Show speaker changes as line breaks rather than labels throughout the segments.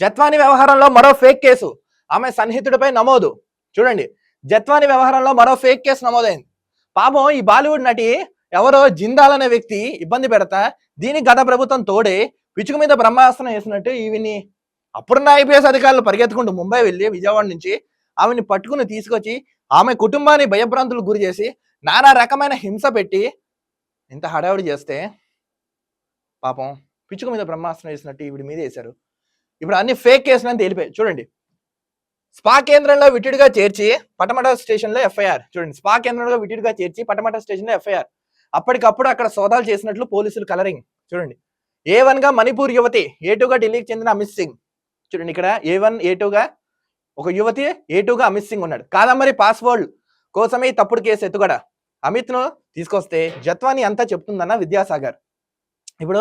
జత్వాని వ్యవహారంలో మరో fake case. ఆమె సన్నిహితుడిపై నమోదు. చూడండి. జత్వాని వ్యవహారంలో మరో ఫేక్ కేసు నమోదైంది. పాపం ఈ బాలీవుడ్ నటి ఎవరో జిందాల్ అనే వ్యక్తి ఇబ్బంది పెడతా దీనికి గత ప్రభుత్వం తోడే పిచుకు మీద బ్రహ్మాస్త్రం వేసినట్టు ఈవిని అప్పుడున్న ఐపీఎస్ అధికారులు పరిగెత్తుకుంటూ ముంబై వెళ్ళి విజయవాడ నుంచి ఆమెని పట్టుకుని తీసుకొచ్చి ఆమె కుటుంబాన్ని భయభ్రాంతులకు గురి చేసి నానా రకమైన హింస పెట్టి ఇంత హడావిడి చేస్తే పాపం పిచ్చుకు మీద బ్రహ్మాస్త్రం వేసినట్టు ఈవిడి మీద వేశారు. ఇప్పుడు అన్ని ఫేక్ కేసులు అని తేలిపోయి చూడండి. స్పా కేంద్రంలో విటిడిగా చేర్చి పటమట స్టేషన్లో ఎఫ్ఐఆర్. చూడండి. స్పా కేంద్రంలో విటిడిగా చేర్చి పటమట స్టేషన్లో ఎఫ్ఐఆర్. అప్పటికప్పుడు అక్కడ సోదాలు చేసినట్లు పోలీసులు కలరింగ్. చూడండి. ఏ వన్గా మణిపూర్ యువతి ఏ టూగా ఢిల్లీకి చెందిన అమిత్ సింగ్. చూడండి ఇక్కడ ఏ వన్ ఏ టూగా ఒక యువతి ఏ టూగా అమిత్ సింగ్ ఉన్నాడు. కాదమ్మరి పాస్వర్డ్ కోసమే ఈ తప్పుడు కేసు ఎత్తుగడ? అమిత్ను తీసుకొస్తే జత్వాని అంతా చెప్తుందన్న విద్యాసాగర్. ఇప్పుడు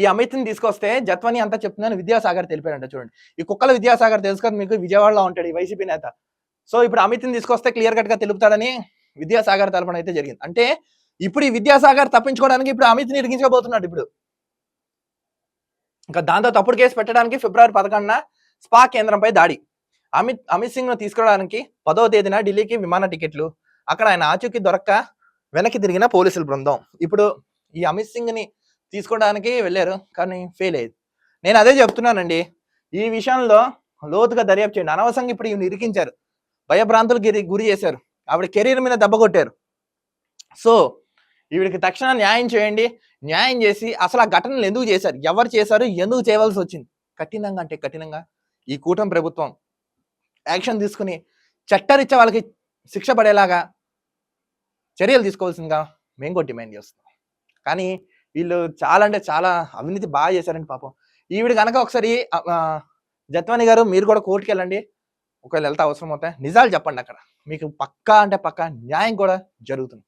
ఈ అమిత్ని తీసుకొస్తే జత్వని అంతా చెప్తున్నాను విద్యాసాగర్ తెలిపాడంట చూడండి. ఈ కుక్కల విద్యాసాగర్ తెలుసు కదా మీకు విజయవాడలో ఉంటాడు ఈ వైసీపీ నేత. సో ఇప్పుడు అమిత్ని తీసుకొస్తే క్లియర్ కట్గా తెలుపుతాడని విద్యాసాగర్ తలపడం అయితే జరిగింది. అంటే ఇప్పుడు ఈ విద్యాసాగర్ తప్పించుకోవడానికి ఇప్పుడు అమిత్ని ఇరిగించబోతున్నాడు ఇప్పుడు. ఇంకా దాంతో తప్పుడు కేసు పెట్టడానికి ఫిబ్రవరి పదకొండున స్పా కేంద్రంపై దాడి. అమిత్ అమిత్ సింగ్ను తీసుకురావడానికి పదో తేదీన ఢిల్లీకి విమాన టికెట్లు. అక్కడ ఆయన ఆచూకీ దొరక్క వెనక్కి తిరిగిన పోలీసుల బృందం. ఇప్పుడు ఈ అమిత్ సింగ్ని తీసుకోవడానికి వెళ్ళారు కానీ ఫెయిల్ అయ్యేది నేను అదే చెప్తున్నానండి ఈ విషయంలో లోతుగా దర్యాప్తు చేయండి. అనవసరంగా ఇప్పుడు ఈయన ఇరికించారు భయభ్రాంతులకు గురి గురి చేశారు. ఆవిడ కెరీర్ మీద దెబ్బ కొట్టారు. సో ఈవిడికి తక్షణ న్యాయం చేయండి. న్యాయం చేసి అసలు ఆ ఘటనలు ఎందుకు చేశారు? ఎవరు చేశారు? ఎందుకు చేయవలసి వచ్చింది? కఠినంగా అంటే కఠినంగా ఈ కూటమి ప్రభుత్వం యాక్షన్ తీసుకుని చట్టరిచ్చే వాళ్ళకి శిక్ష పడేలాగా చర్యలు తీసుకోవాల్సిందిగా మేము కూడా డిమాండ్ చేస్తున్నాం. కానీ వీళ్ళు చాలా అంటే చాలా అవినీతి బాగా చేశారండి పాపం. ఈవిడ కనుక ఒకసారి జత్వాని గారు మీరు కూడా కోర్టుకి వెళ్ళండి. ఒకవేళ వెళ్తే అవసరం అవుతాయి. నిజాలు చెప్పండి అక్కడ. మీకు పక్కా అంటే పక్కా న్యాయం కూడా జరుగుతుంది.